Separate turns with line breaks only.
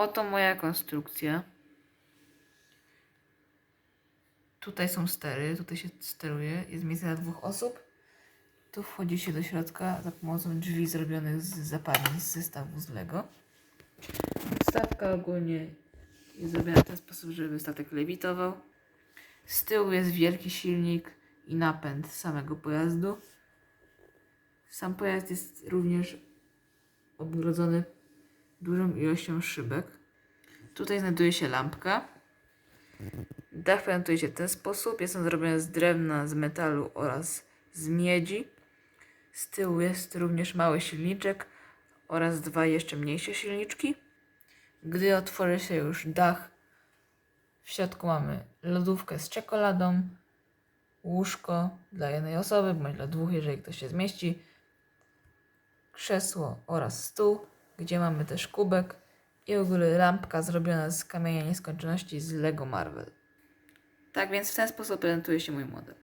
Oto moja konstrukcja. Tutaj są stery, tutaj się steruje. Jest miejsce dla dwóch osób. Tu wchodzi się do środka za pomocą drzwi zrobionych z zapalni z zestawu z Lego. Stawka ogólnie jest zrobiona w ten sposób, żeby statek lewitował. Z tyłu jest wielki silnik i napęd samego pojazdu. Sam pojazd jest również obgrodzony dużą ilością szybek. Tutaj znajduje się lampka. Dach prezentuje się w ten sposób. Jest on zrobiony z drewna, z metalu oraz z miedzi. Z tyłu jest również mały silniczek oraz dwa jeszcze mniejsze silniczki. Gdy otworzy się już dach, w środku mamy lodówkę z czekoladą, łóżko dla jednej osoby, bądź dla dwóch, jeżeli ktoś się zmieści, krzesło oraz stół, gdzie mamy też kubek i w ogóle lampka zrobiona z kamienia nieskończoności z Lego Marvel. Tak więc w ten sposób prezentuje się mój model.